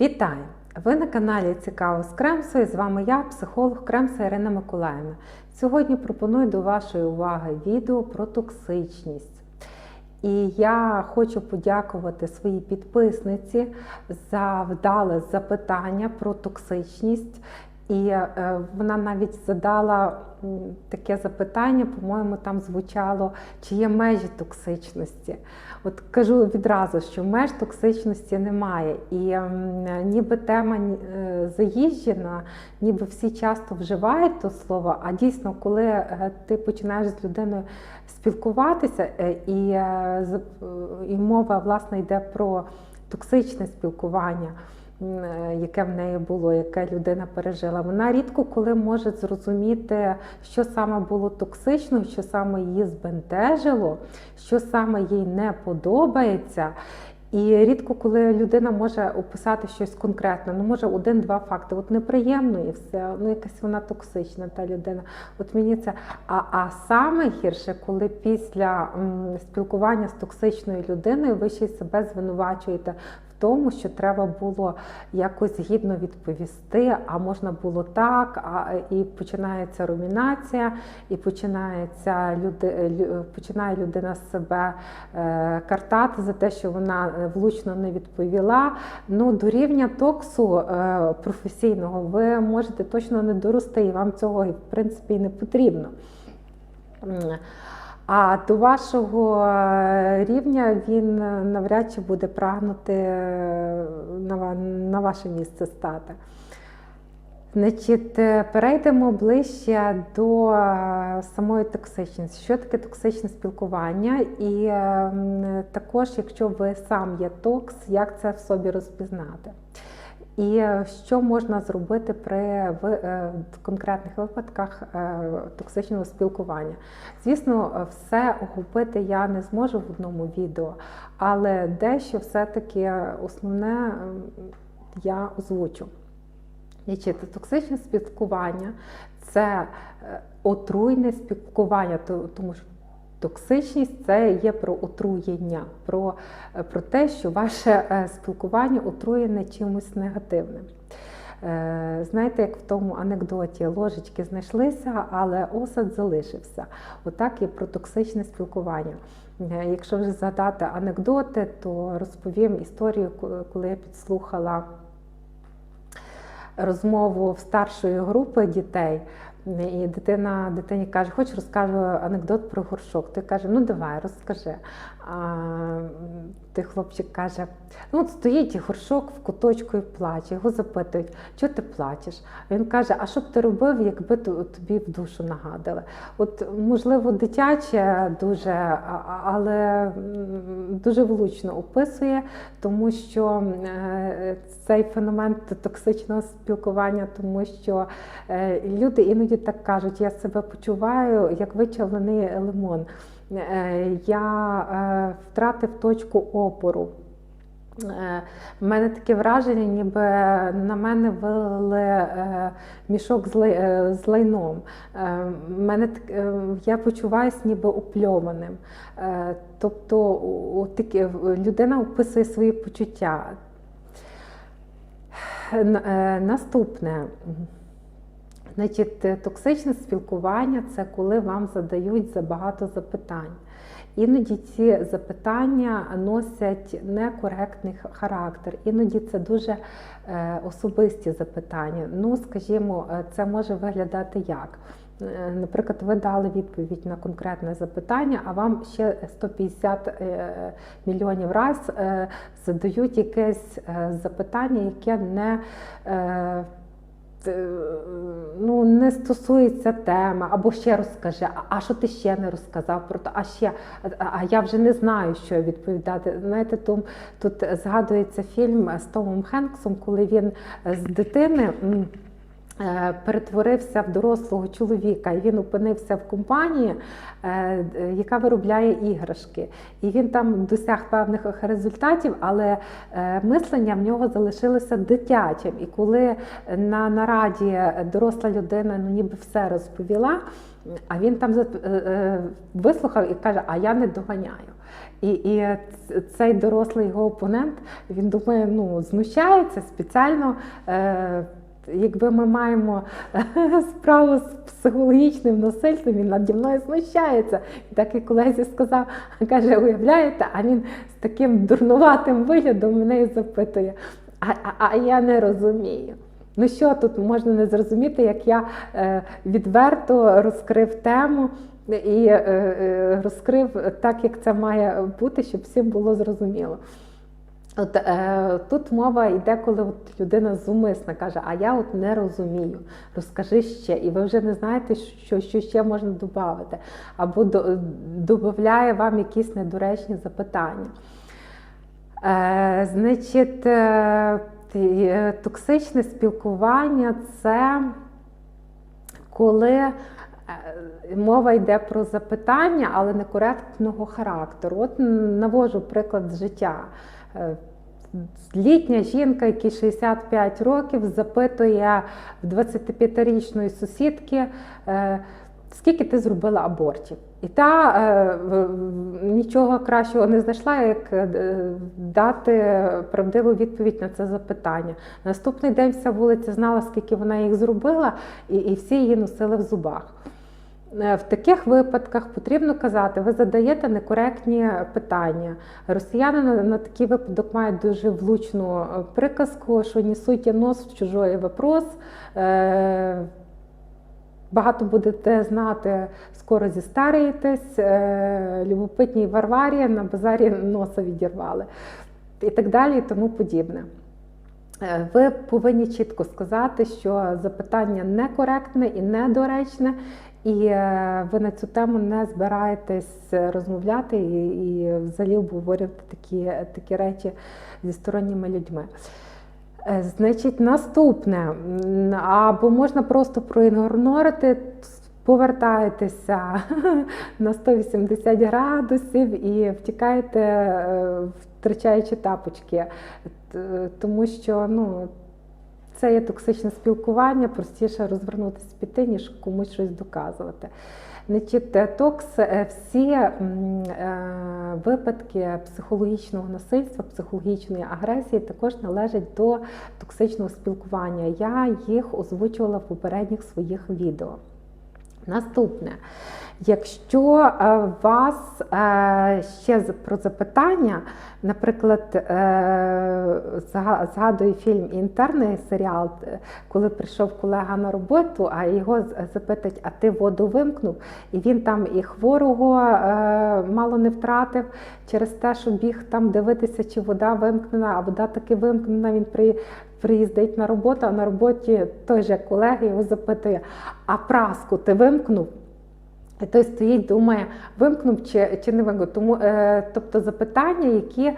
Вітаю! Ви на каналі Цікаво з Кремсою. З вами я, психолог Кремса Ірина Миколаївна. Сьогодні пропоную до вашої уваги відео про токсичність. І я хочу подякувати своїй підписниці за вдале запитання про токсичність. І е, вона навіть задала таке запитання, по-моєму, там звучало, чи є межі токсичності. От кажу відразу, що меж токсичності немає. І м, ніби тема е, заїжджена, ніби всі часто вживають то слово, а дійсно, коли е, ти починаєш з людиною спілкуватися, е, і, е, е, і мова власне йде про токсичне спілкування. Е, Яке в неї було, яке людина пережила, вона рідко коли може зрозуміти, що саме було токсично, що саме її збентежило, що саме їй не подобається. І рідко, коли людина може описати щось конкретне, ну може один-два факти. От неприємно і все, ну якась вона токсична, та людина. От мені це. А, а саме гірше, коли після м, спілкування з токсичною людиною ви ще й себе звинувачуєте тому, що треба було якось гідно відповісти, а можна було так, а і починається румінація, і починається люди, лю- починає людина себе е, картати за те, що вона е, влучно не відповіла. Ну, до рівня токсу е, професійного ви можете точно не дорости, і вам цього в принципі і не потрібно. А до вашого е, рівня він е, навряд чи буде прагнути е, на ваше місце стати. Значить, перейдемо ближче до самої токсичності. Що таке токсичне спілкування? І також, якщо ви сам є токс, як це в собі розпізнати? І е, що можна зробити при е, конкретних випадках е, токсичного спілкування? Звісно, все охопити я не зможу в одному відео, але дещо все-таки основне я озвучу. Значить, токсичне спілкування це отруйне спілкування, тому що токсичність це є про отруєння, про, е, про те, що ваше е, спілкування отруєне чимось негативним. Е, Знаєте, як в тому анекдоті ложечки знайшлися, але осад залишився. Отак і про токсичне спілкування. Якщо вже згадати анекдоти, то розповім історію, коли я підслухала розмову в старшої групи дітей. І дитина дитині каже, хоч розкажу анекдот про горшок. Той каже, ну давай, розкажи. А той хлопчик каже: ну от стоїть горшок в куточку і плаче. Його запитують, чого ти плачеш? Він каже: А що б ти робив, якби то- тобі в душу нагадали? От можливо, дитяче дуже, але дуже влучно описує, тому що е, цей феномен токсичного спілкування, тому що е, люди іноді так кажуть, я себе почуваю як вичавлений лимон. Е, Я е, втратив точку опору. Е, В мене таке враження, ніби на мене вилили е, мішок з лай- е, з лайном. Е, Мене е, я почуваюся ніби опльованим. Е, Тобто у- у таке- людина описує свої почуття. Е, Наступне. Значить, е, токсичне спілкування це коли вам задають забагато запитань. Іноді ці запитання носять некоректний характер, іноді це дуже е, особисті запитання. Ну, скажімо, е, це може виглядати як. Наприклад, ви дали відповідь на конкретне запитання, а вам ще 150 е, мільйонів раз задають якесь запитання, яке не ну, не стосується теми, або ще розкажи, а, а що ти ще не розказав про те, а ще, а я вже не знаю, що відповідати. Знаєте, тут, тут згадується фільм з Томом Хенксом, коли він з дитини. Е, Перетворився в дорослого чоловіка, і він опинився в компанії, е, яка виробляє іграшки. І він там досяг певних результатів, але е, мислення в нього залишилося дитячим. І коли на нараді доросла людина ну ніби все розповіла, а він там вислухав і каже: А я не доганяю. І, і цей дорослий його опонент він думає, ну знущається спеціально. Якби ми маємо справу з психологічним насильством, він наді мною знущається. І так і колезі сказав, каже, уявляєте, а він з таким дурнуватим виглядом мене запитує. А, а, а я не розумію. Ну що тут можна не зрозуміти, як я е, відверто розкрив тему і е, е, розкрив так, як це має бути, щоб всім було зрозуміло. От е, тут мова йде, коли от людина зумисна каже, а я от не розумію, розкажи ще, і ви вже не знаєте, що, що ще можна додати, або до, додає вам якісь недоречні запитання. Е, значить, е, е, токсичне спілкування це коли мова йде про запитання, але некоректного характеру. От навожу приклад життя. Е, Літня жінка, якій 65 років, запитує в 25-річної сусідки, е, скільки ти зробила абортів. І та е, нічого кращого не знайшла, як е, дати правдиву відповідь на це запитання. Наступний день вся вулиця знала, скільки вона їх зробила, і всі її носили в зубах. Е, В таких випадках потрібно казати, ви задаєте некоректні питання. Росіяни на, такий випадок мають дуже влучну е, приказку, що не суйте нос в чужой вопрос. Е, Багато будете знати, скоро зістарієтесь, е, любопитній Варварі на базарі носа відірвали і так далі, і тому подібне. Ви повинні чітко сказати, що запитання некоректне і недоречне, і е, ви на цю тему не збираєтесь розмовляти і, і взагалі обговорювати такі, такі речі зі сторонніми людьми. Е, Значить, наступне, або можна просто проігнорити, повертаєтеся на 180 градусів і втікаєте, е, втрачаючи тапочки. Тому що ну, це є токсичне спілкування, простіше розвернутися піти, ніж комусь щось доказувати. Значить, е, токс, е, всі е, випадки психологічного насильства, психологічної агресії також належать до токсичного спілкування. Я їх озвучувала в попередніх своїх відео. Наступне, якщо е, вас е, ще про запитання, наприклад, е, згадую фільм Інтерний серіал, коли прийшов колега на роботу, а його з- запитать, а ти воду вимкнув, і він там і хворого мало не втратив через те, що біг там дивитися, чи вода вимкнена, а вода таки вимкнена. Він при приїздить на роботу, а на роботі той же колега його запитує: а праску ти вимкнув? Той стоїть, думає, вимкнув чи, чи не вимкнув. Тому, е, тобто запитання, які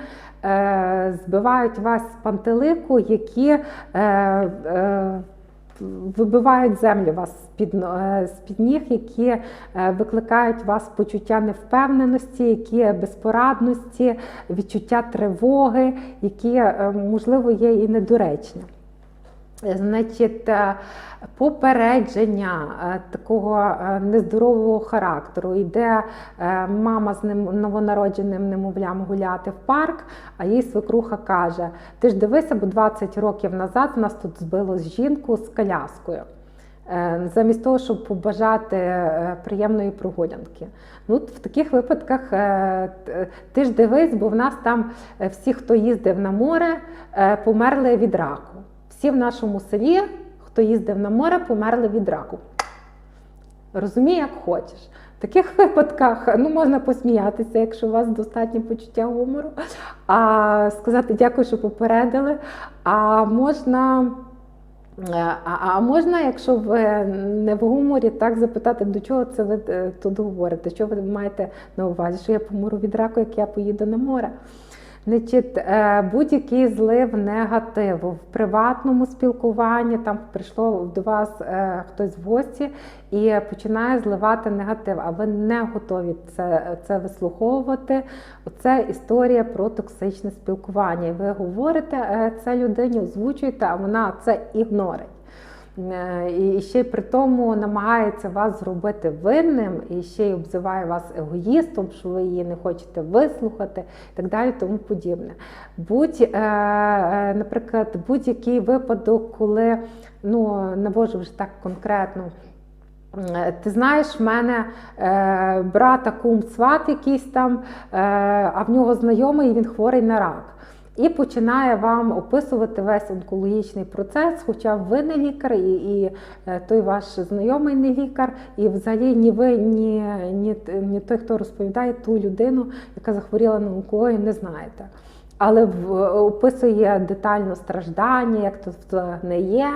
е, збивають вас з пантелику, які е, е, вибивають землю вас з-під, е, з-під ніг, які е, викликають вас почуття невпевненості, які безпорадності, відчуття тривоги, які, е, можливо, є і недоречні. Значить, е, попередження е, такого е, нездорового характеру. Йде е, мама з ним новонародженим немовлям гуляти в парк, а їй свекруха каже: Ти ж дивися, бо 20 років назад нас тут збило жінку з коляскою. Е, Замість того, щоб побажати е, приємної прогулянки. Ну, в таких випадках е, ти ж дивись, бо в нас там е, всі, хто їздив на море, е, померли від раку. Всі в нашому селі, хто їздив на море, померли від раку. Розумій, як хочеш. В таких випадках ну, можна посміятися, якщо у вас достатнє почуття гумору, а сказати дякую, що попередили. А можна. Е, А, а можна, якщо ви не в гуморі, так запитати, до чого це ви е, тут говорите? Що ви маєте на увазі? Що я помру від раку, як я поїду на море? Значить, е, будь-який злив негативу в приватному спілкуванні, там прийшло до вас е, хтось в гості і починає зливати негатив, а ви не готові це, це вислуховувати. Це історія про токсичне спілкування. Ви говорите е, це людині, озвучуєте, а вона це ігнорить. Е, і ще при тому намагається вас зробити винним, і ще й обзиває вас егоїстом, що ви її не хочете вислухати, і так далі, тому подібне. Будь, е, е, наприклад, будь-який випадок, коли ну навожу вже так конкретно. Ти знаєш, в мене брата кум сват якийсь там, а в нього знайомий, і він хворий на рак. І починає вам описувати весь онкологічний процес, хоча ви не лікар, і, і е, той ваш знайомий не лікар, і взагалі ні ви, ні, ні, ні той, хто розповідає ту людину, яка захворіла на онкологію, не знаєте. Але описує детально страждання, як тут не є,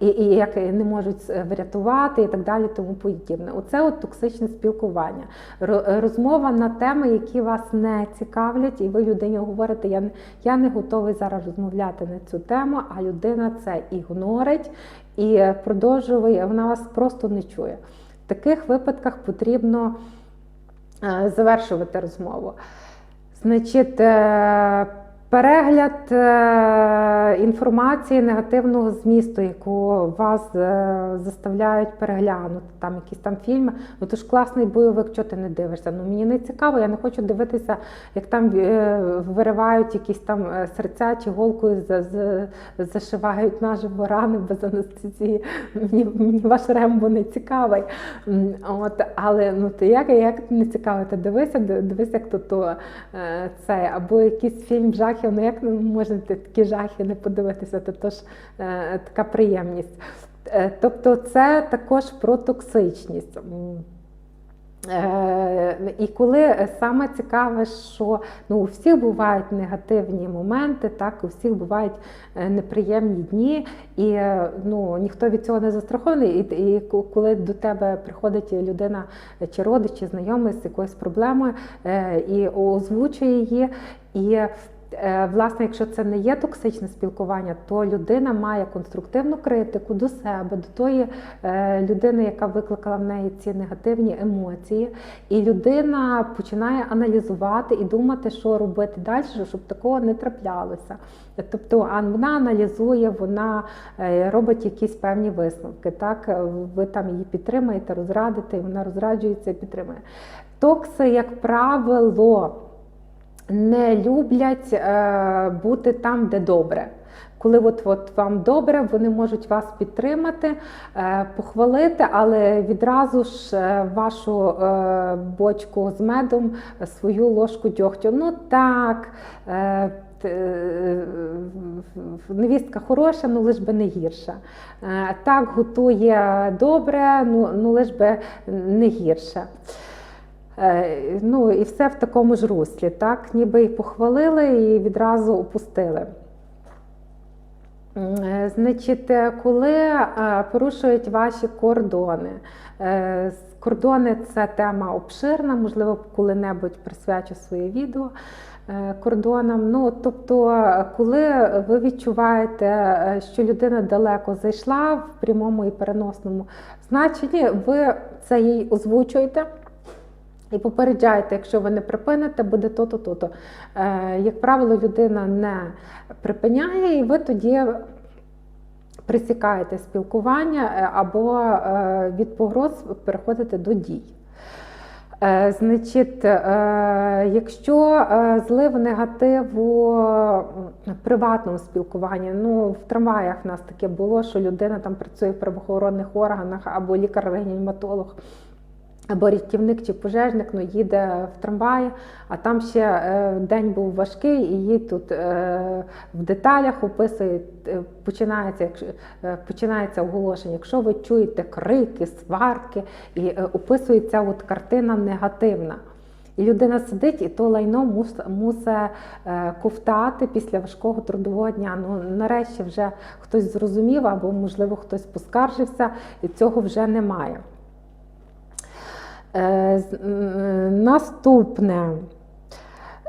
і, і як не можуть е, врятувати, і так далі, тому подібне. Оце от токсичне спілкування. Розмова на теми, які вас не цікавлять, і ви людині говорите, я, я не готовий зараз розмовляти на цю тему, а людина це ігнорить і продовжує, вона вас просто не чує. В таких випадках потрібно е, завершувати розмову. Значить, е, перегляд е, інформації негативного змісту, яку вас е, заставляють переглянути, там якісь там фільми. Ну то ж класний бойовик, чого ти не дивишся? Ну мені не цікаво, я не хочу дивитися, як там е, виривають якісь там серця чи голкою за- за- зашивають наживо рани без анестезії. Мені, мені ваш рембо не цікавий. От, але ну то як, як не цікаво, ти дивися, ди- дивись, як то, то е, це, або якийсь фільм жахів, ну як можна такі жахи не подивитися, то, то е, така приємність. Е, Тобто це також про токсичність. Е, І коли саме цікаве, що ну, у всіх бувають негативні моменти, так, у всіх бувають е, неприємні дні, і е, ну, ніхто від цього не застрахований. І, і коли до тебе приходить людина е, чи родич, чи знайомий з якоюсь проблемою е, і озвучує її. І Власне, якщо це не є токсичне спілкування, то людина має конструктивну критику до себе, до тої е, людини, яка викликала в неї ці негативні емоції, і людина починає аналізувати і думати, що робити далі, щоб такого не траплялося. Тобто вона аналізує, вона е, робить якісь певні висновки. Так, ви там її підтримаєте, розрадите, і вона розраджується і підтримує. Токси, як правило не люблять е, бути там, де добре. Коли от, вам добре, вони можуть вас підтримати, е, похвалити, але відразу ж е, вашу е, бочку з медом, е, свою ложку дьогтю. Ну так, е, е, невістка хороша, ну лиш би не гірша. Так, готує добре, ну, ну лиш би не гірше. Е, Ну і все в такому ж руслі, так? Ніби і похвалили, і відразу опустили. Е, Значить, е, коли порушують ваші кордони, кордони це тема обширна, можливо, коли-небудь присвячу своє відео кордонам. Ну, тобто, коли ви відчуваєте, що людина далеко зайшла в прямому і переносному значенні, ви це їй озвучуєте. І попереджаєте, якщо ви не припините, буде то-то, то-то. Е, як правило, людина не припиняє, і ви тоді присікаєте спілкування е, або е, від погроз переходите до дій. Е, Значить, е, якщо е, злив негативу приватному спілкуванні, ну в трамваях в нас таке було, що людина там працює в правоохоронних органах або лікар-реаніматолог. Або рятівник чи пожежник ну, їде в трамваї, а там ще е, день був важкий, і її тут е, в деталях описують, е, починається, е, починається оголошення. Якщо ви чуєте крики, сварки, і е, описується от картина негативна. І людина сидить, і то лайно мус- мусить е, ковтати після важкого трудового дня. Ну нарешті вже хтось зрозумів, або можливо хтось поскаржився, і цього вже немає. Е, Наступне.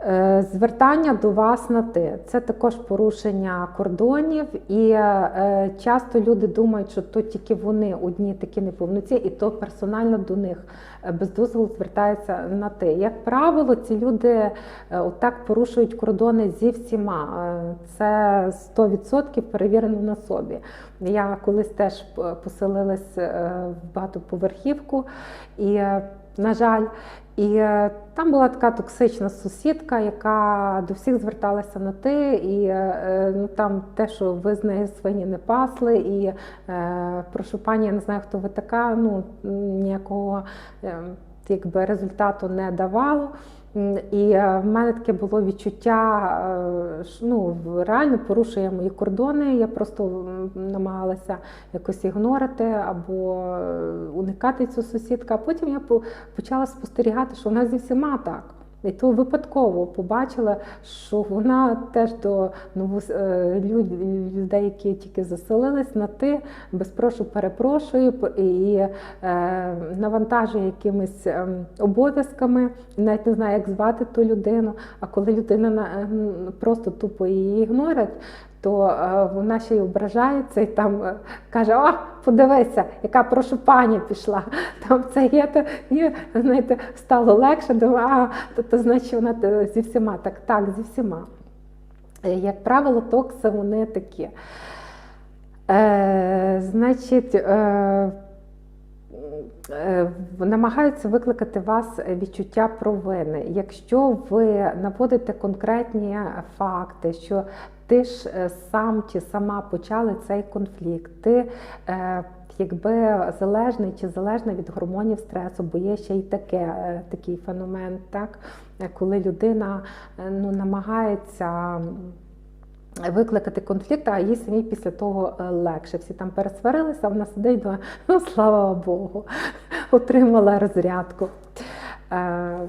Е, Звертання до вас на ти це також порушення кордонів, і е, часто люди думають, що то тільки вони одні такі неповноці, і то персонально до них е, без дозволу звертаються на ти. Як правило, ці люди отак порушують кордони зі всіма. Це 100% перевірено на собі. Я колись теж поселилась в багатоповерхівку, і, на жаль, і е, там була така токсична сусідка, яка до всіх зверталася на ти, і е, ну, там те, що ви з нею свині не пасли, і е, прошу пані, я не знаю, хто ви така, ну ніякого е, якби результату не давало. І е, в мене таке було відчуття, е, що, ну, реально порушує мої кордони. Я просто намагалася якось ігнорити або е, уникати цю сусідку. А потім я почала спостерігати, що вона зі всіма так. І то випадково побачила, що вона теж до люд- людей, які тільки заселились, на ти безпрошу перепрошую п- і е, навантажує якимись ем, обов'язками, навіть не знаю, як звати ту людину. А коли людина на- ем, просто тупо її ігнорить, то е, вона ще й ображається і там е, каже: О, подивися, яка прошу пані пішла. Там це є, то і, знаєте, стало легше. Думаю, а то, то значить вона е, зі всіма. Так, так, зі всіма. Як правило, токси вони такі. Е, значить, е, намагаються викликати вас відчуття провини. Якщо ви наводите конкретні факти, що ти ж е, сам чи сама почали цей конфлікт, ти е, якби залежний чи залежна від гормонів стресу, бо є ще й таке, е, такий феномен, так? Е, коли людина е, ну, намагається викликати конфлікт, а їй самій після того е, легше. Всі там пересварилися, а вона сидить і думає, ну слава Богу, отримала розрядку. Е,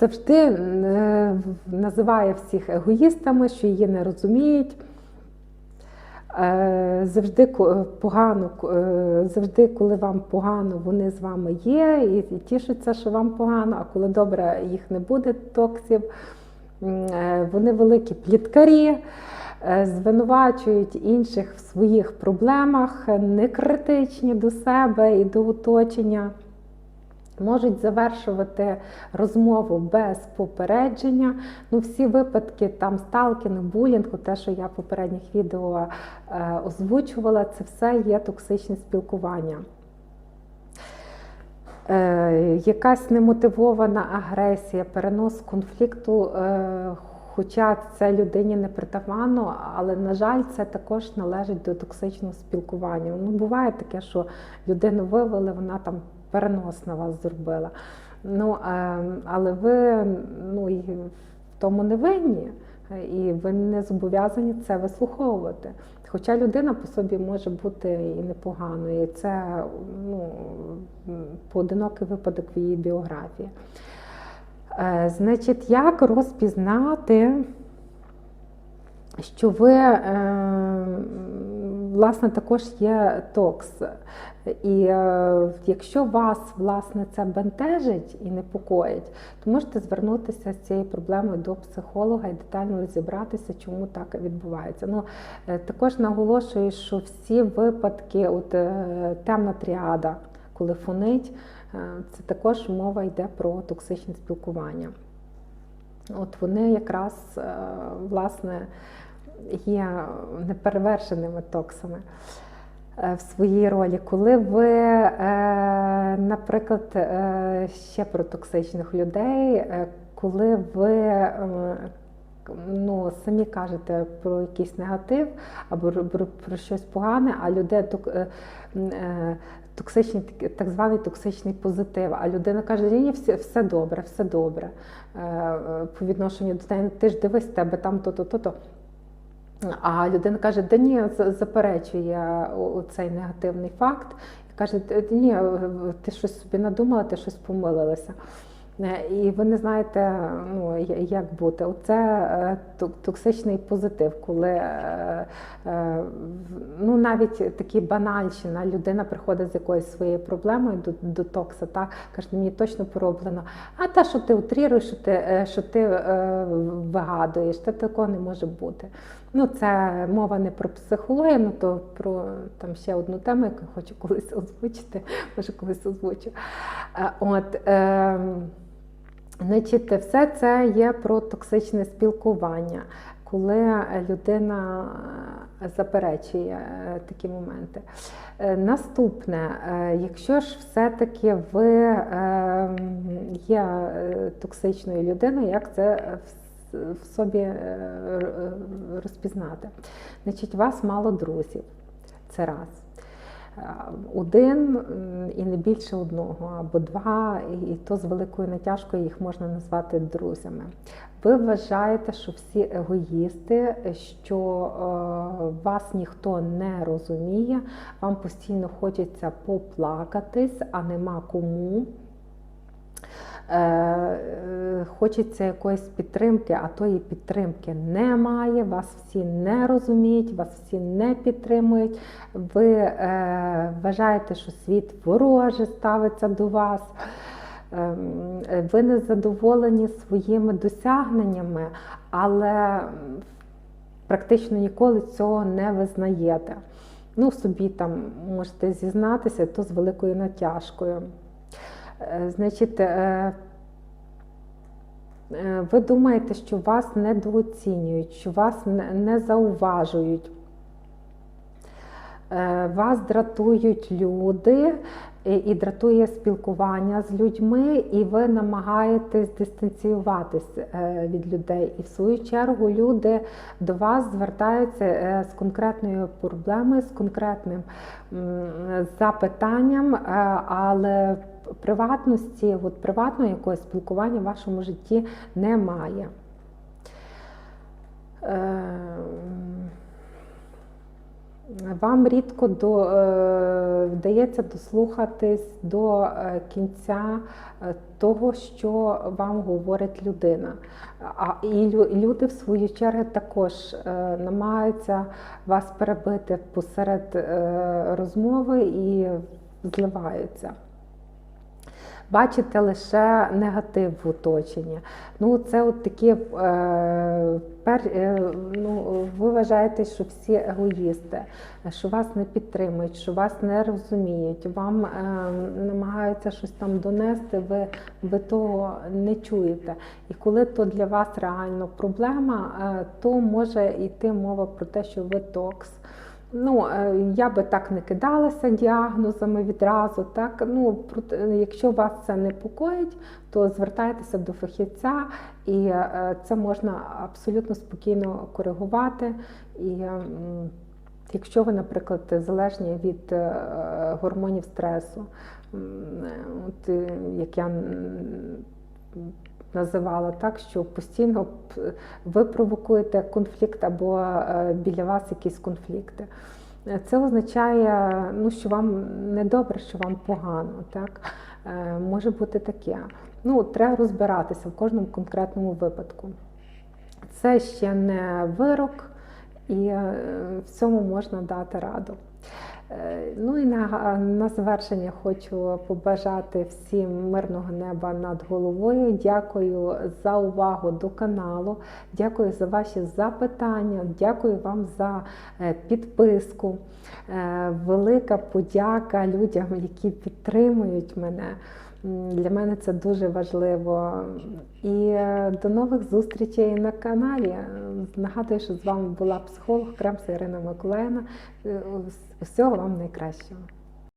Завжди е, називає всіх егоїстами, що її не розуміють. Завжди погано, завжди, коли вам погано, вони з вами є і тішаться, що вам погано, а коли добре, їх не буде токсів. Вони великі пліткарі, звинувачують інших в своїх проблемах, не критичні до себе і до оточення. Можуть завершувати розмову без попередження. Ну, всі випадки там сталкінг, булінгу, те, що я в попередніх відео е, озвучувала, це все є токсичне спілкування. Е, якась немотивована агресія, перенос конфлікту, е, хоча це людині не притаманно, але, на жаль, це також належить до токсичного спілкування. Ну, буває таке, що людину вивели, вона там перенос на вас зробила. Ну, е, але ви ну, і в тому не винні, і ви не зобов'язані це вислуховувати. Хоча людина по собі може бути і непоганою, і це ну, поодинокий випадок в її біографії. Е, Значить, як розпізнати, що ви, е, власне, також є токс. І е, якщо вас власне це бентежить і непокоїть, то можете звернутися з цією проблемою до психолога і детально розібратися, чому так відбувається. Ну, також наголошую, що всі випадки, от темна тріада, коли фонить, це також мова йде про токсичне спілкування. От вони якраз е, власне є неперевершеними токсами е, в своїй ролі. Коли ви, е, наприклад, е, ще про токсичних людей, е, коли ви е, ну, самі кажете про якийсь негатив або про, щось погане, а людей е, е, токсичний, так- званий токсичний позитив. А людина каже, ні, все, все добре, все добре. Е, е, По відношенню до тебе, ти ж дивись, тебе там то-то, то-то. А людина каже, да ні, заперечує цей негативний факт. І каже, ні, ти щось собі надумала, ти щось помилилася. Е, І ви не знаєте, ну як бути. Оце е, токсичний позитив, коли е, ну навіть такі банальщина, людина приходить з якоюсь своєю проблемою до, до токса, так каже, мені точно пороблено. А те, що ти утріруєш, що ти, що ти вигадуєш, та такого не може бути. Ну, це мова не про психологію, ну то про там ще одну тему, яку хочу колись озвучити, може колись озвучу. От, е, значить, все це є про токсичне спілкування, коли людина е, заперечує е, такі моменти. Е, Наступне, якщо ж все-таки ви є токсичною людиною, як це в- собі розпізнати? Значить, у вас мало друзів. Це раз. Е, Один і не більше одного, або два, і то з великою натяжкою їх можна назвати друзями. Ви вважаєте, що всі егоїсти, що е, вас ніхто не розуміє, вам постійно хочеться поплакатись, а нема кому. Е, Хочеться якоїсь підтримки, а тої підтримки немає, вас всі не розуміють, вас всі не підтримують. Ви е, вважаєте, що світ вороже ставиться до вас. Ем, Ви не задоволені своїми досягненнями, але практично ніколи цього не визнаєте. Ну, собі там можете зізнатися, то з великою натяжкою. Е, Значить, е, е, ви думаєте, що вас недооцінюють, що вас не- зауважують. Вас дратують люди і дратує спілкування з людьми, і ви намагаєтесь дистанціюватись від людей. І в свою чергу люди до вас звертаються з конкретною проблемою, з конкретним запитанням, але приватності, от приватного якогось спілкування в вашому житті немає. Ем, Вам рідко до, е, вдається дослухатись до е, кінця е, того, що вам говорить людина. А і лю- люди, в свою чергу, також намагаються вас перебити посеред розмови і зливаються. Бачите лише негатив в оточенні. Ну, це от такі, е, пер, е, ну, ви вважаєте, що всі егоїсти, що вас не підтримують, що вас не розуміють, вам е, намагаються щось там донести, ви, ви того не чуєте. І коли то для вас реально проблема, е, то може йти мова про те, що ви токс. Ну, е, я би так не кидалася діагнозами відразу. Так? Ну, якщо вас це непокоїть, то звертайтеся до фахівця, і е, це можна абсолютно спокійно коригувати. І якщо ви, наприклад, залежні від е, гормонів стресу, от, як я називала так, що постійно ви провокуєте конфлікт або е, біля вас якісь конфлікти. Е, Це означає, ну, що вам не добре, що вам погано. Так? Е, Може бути таке. Ну, треба розбиратися в кожному конкретному випадку. Це ще не вирок, і в цьому можна дати раду. Е, Ну і на, на завершення хочу побажати всім мирного неба над головою. Дякую за увагу до каналу, дякую за ваші запитання, дякую вам за е, підписку. Е, Велика подяка людям, які підтримують мене. Для мене це дуже важливо. І е, до нових зустрічей на каналі. Е, Нагадую, що з вами була психолог Кремса Ірина Миколаївна. Усього вам найкращого.